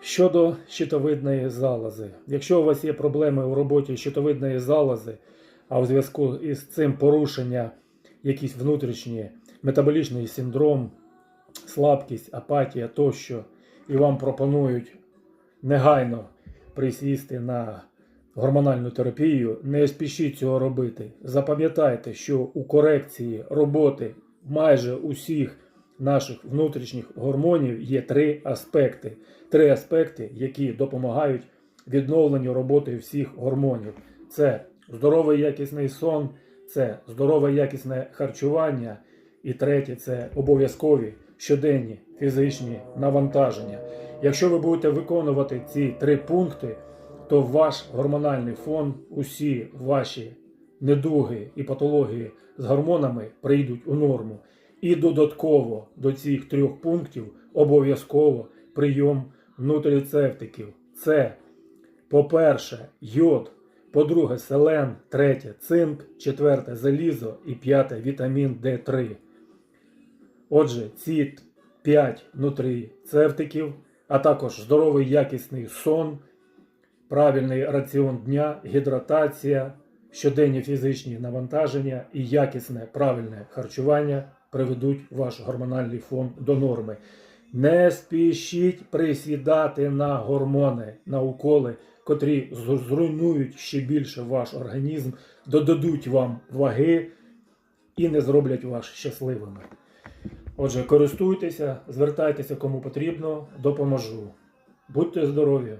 Щодо щитовидної залози. Якщо у вас є проблеми у роботі щитовидної залози, а у зв'язку із цим порушення якісь внутрішні метаболічний синдром, слабкість, апатія тощо, і вам пропонують негайно присісти на гормональну терапію, не спішіть цього робити. Запам'ятайте, що у корекції роботи майже усіх наших внутрішніх гормонів є три аспекти. Три аспекти, які допомагають відновленню роботи всіх гормонів. Це здоровий якісний сон, це здорове якісне харчування, і третє це обов'язкові щоденні фізичні навантаження. Якщо ви будете виконувати ці три пункти, то ваш гормональний фон, усі ваші недуги і патології з гормонами прийдуть у норму. І додатково до цих трьох пунктів обов'язково прийом нутрицептиків. Це, по-перше, йод, по-друге, селен, третє цинк, четверте залізо і п'яте вітамін Д3. Отже, ці 5 нутрицептиків, а також здоровий якісний сон, правильний раціон дня, гідратація, щоденні фізичні навантаження і якісне правильне харчування приведуть ваш гормональний фон до норми. Не спішіть присідати на гормони, на уколи, котрі зруйнують ще більше ваш організм, додадуть вам ваги і не зроблять вас щасливими. Отже, користуйтеся, звертайтеся кому потрібно, допоможу. Будьте здорові!